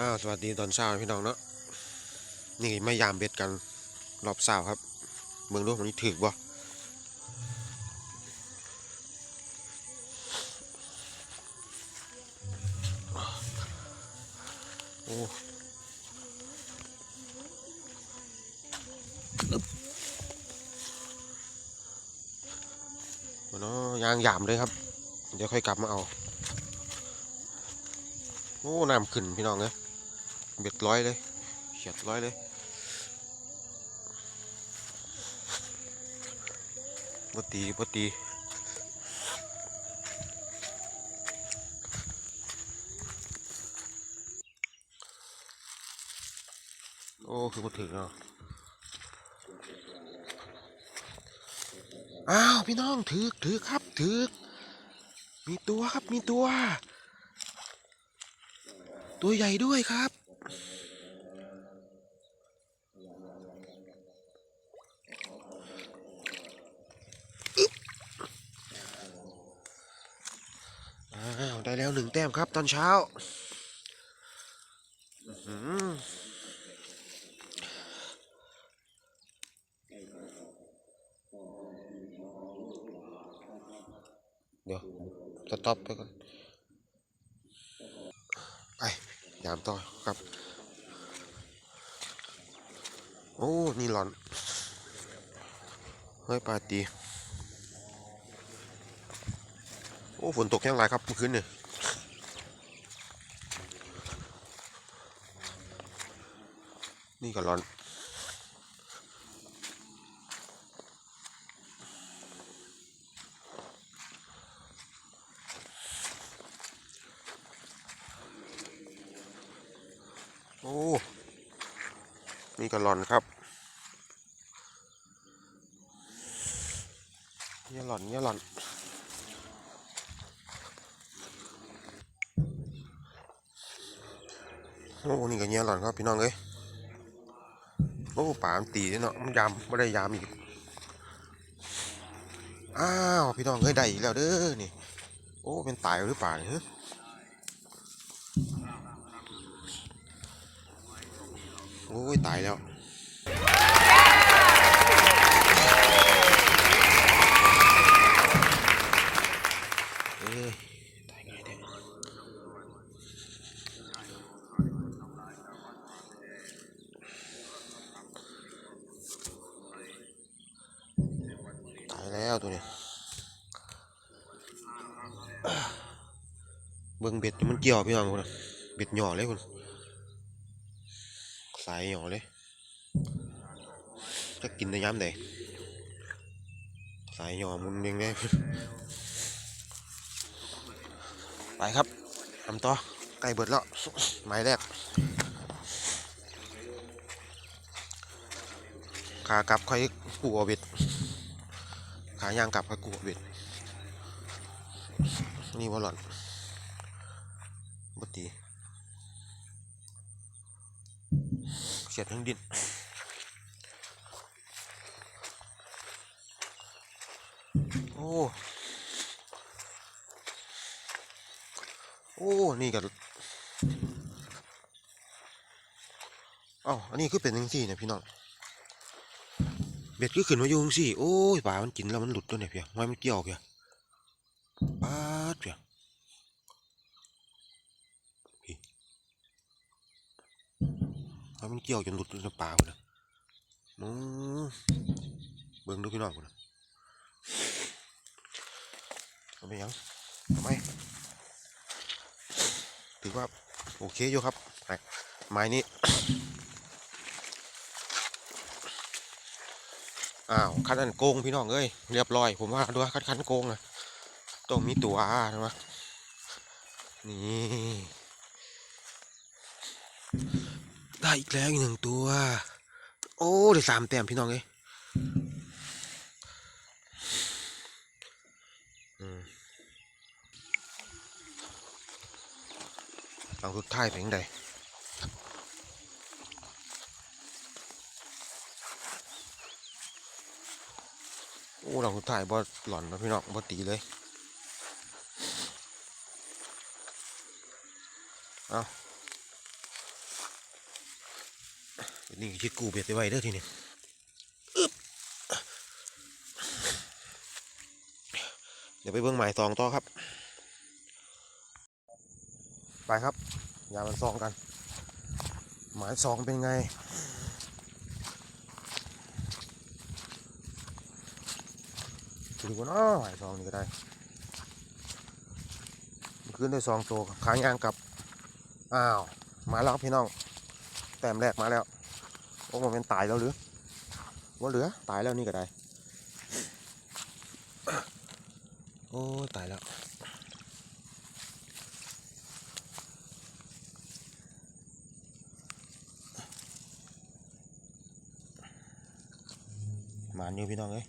อ้าวสวัสดีตอนเช้าพี่น้องเนาะนี่ไม่ยามเบ็ดกันรอบเช้าครับเมืองดูมันนี้ถึกบ่โอ้มันเนาะยางยามเลยครับ เดี๋ยวค่อยกลับมาเอา โอ้น้ำขึ้นพี่น้องเลย เบ็ดร้อยเลยเฉียดร้อยเลยปตีปตีโอ้ คือมาถึงเนาะอ้าว พี่น้องถือถือครับถือมีตัวครับมีตัว ตัวใหญ่ด้วยครับ ได้แล้วหนึ่งแต้มครับตอนเช้าเดี๋ยวสต็อปไปก่อน ไป ยามต่อครับ โอ้ นี่หลอน เฮ้ยปาตีโอ้ฝนตกแห้งไรครับเมื่อคืนนี่นี่ก็ร้อน อ้นี่ก็ร้อนครับเนี่ยหล่อนเนี่ยหล่อนโอ้นี่ก็เนี่ยหล่อนครับพี่น้องเอ้ยโอ้ป่ามตีเนาะมันยามไม่ได้ยามอีกอ้าวพี่น้องเอ้ยได้อีกแล้วเด้อนี่โอ้เป็นตายหรือเปล่าเนี่ยฮะ โอ้ยตายแล้ว เอ้ยตายไงายแท้ตายแล้วตัวนี้เบิ่งเบ็ดมันเกี่ยวพี่น้องคนน่ะเบ็ดหย่อเลยคุณ สายหยอเลยจะกินในย้ำใดสายหยอมุนยังไงไปครับทำต่อใกล้เบิดแล้วหมายแรกขากลับค่อยกูอาเบ็ดขายางกลับค่อยกูอาเบ็ดนี่ว่าหล่อนบตี สียดทั้งดินโอ้โอ้ นี่ก็เอ้าอันนี้คือเป็นยังสี่เนี่ยพี่น้องเบ็ดก็ขึ้นมาอยู่จังสี่ โอ้ยป่ามันกินแล้วมันหลุดตัวเนี่ยเพียงไว้มันเกี่ยวเพียปาดเพียพี่ ไว้มันเกี่ยวจนหลุดตัวในป่าเลยมึงเบิ่งดูพี่น้องกูนะเอาไปยังทำไมถือว่าโอเคอยู่ครับไม้นี้ อ้าวคันอันโกงพี่น้องเอ้ยเรียบร้อย ผมว่าด้วยคันคันโกงนะต้องมีตัวใช่ไหมนี่ ได้อีกแล้วอีกหนึ่งตัว โอ้ได้สามแต้มพี่น้องเอ้ยอืมหลังสุดท้ายเป็นยังไงโอ้หลังสุดท้ายบ่หล่อนนะพี่น้องบ่ตีเลยเอา นี่คิดกูเบ็ดไปไว้เด้อทีนี้อึบเดี๋ยวไปเบิ่งหมายตองต่อครับ ไปครับ อย่ามันซองกัน หมายซองเป็นไงถือว่าน้อหมายซองนี่ก็ได้มันขึ้นด้วยซองโตวขายางกับ อ้าว มาแล้วครับพี่น้อง แต้มแรกมาแล้ว โอ้มันเป็นตายแล้วหรือว่าเหลือตายแล้วนี่ก็ได้ โอ้ตายแล้วมานอยู่พี่น้องเอ้ย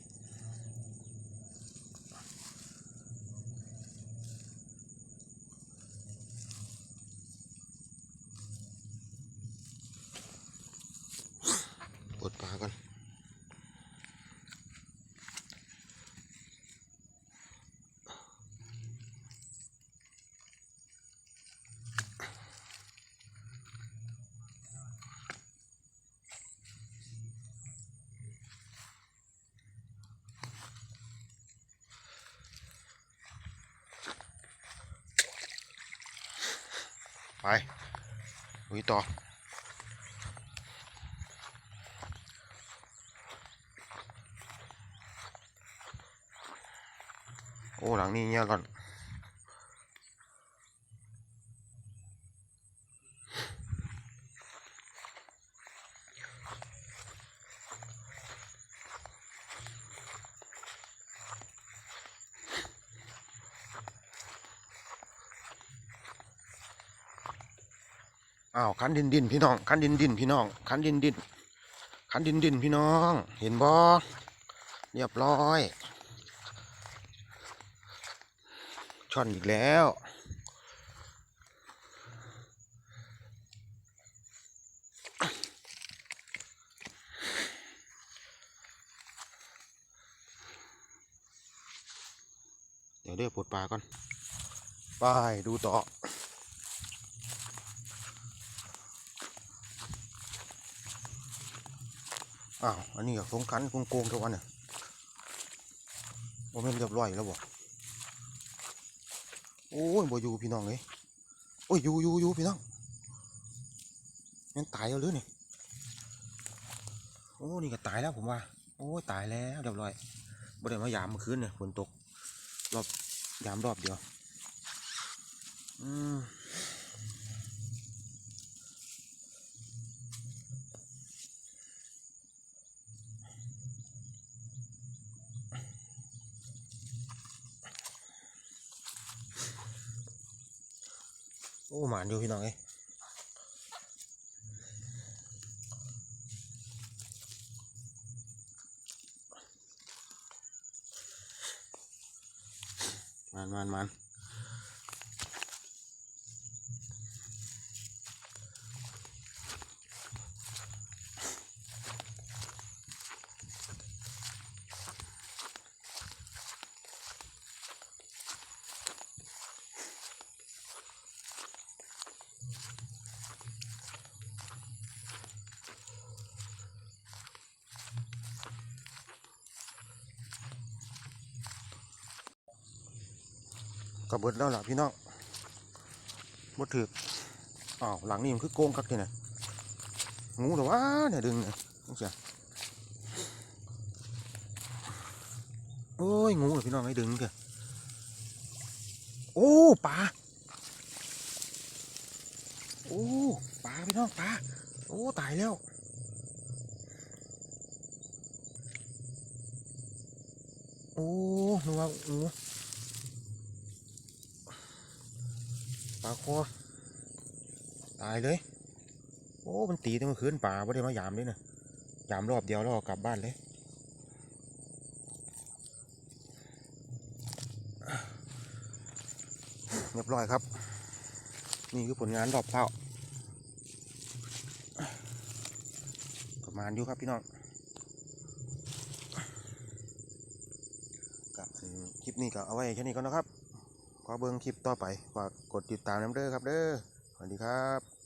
ลุยต่อโอ้หลังนี้เงี้ยก่อน อ้าวคันดินดินพี่น้องคันดินดินพี่น้องคันดินดินคันดินดินพี่น้อง เห็นบ่เรียบร้อยช่อนอีกแล้วเดี๋ยวเรียกปลดปลาก่อน ไปดูต่อ อ้าว อันนี้ก็สงขันโกงๆทุกวันเนี่ยว่ามันเรียบร้อยแล้วบ่โอ้ยบ่อยู่พี่น้องเลยโอ้ยอยู่อยู่อยู่พี่น้องมันตายแล้วหรือนี่โอ้นี่ก็ตายแล้วผมว่า โอ้ยตายแล้วเรียบร้อยบ่ได้มายามเมื่อคืนเนี่ยฝนตกรอบยามรอบเดียวอืม โอ้หมานอยู่พี่น้องเอ้ยหมันหมันหมัน กระเบิดแล้วล่ะพี่น้องบ่ถืออ้าวหลังนี่มันคือโกงคักทีเนี่ยงูหรอวะเนี่ยดึงเนี่ยเสียโอ้ยงูเหรอพี่น้องให้ดึงเถอะโอ้ปลาโอ้ปลาพี่น้องปลาโอ้ตายแล้วโอ้นึกว่างู ปลาคอตายเลย โอ้มันตีตั้งเมื่อคืนป่าไม่ได้มายามเลยนะยามรอบเดียวแล้วกลับบ้านเลยเรียบร้อยครับ นี่คือผลงานรอบเช้าประมาณอยู่ครับพี่น้องกับคลิปนี้ก็เอาไว้แค่นี้ก่อนนะครับขอเบิ่งคลิปต่อไปฝาก กดติดตามน้ำเด้อครับเด้อสวัสดีครับ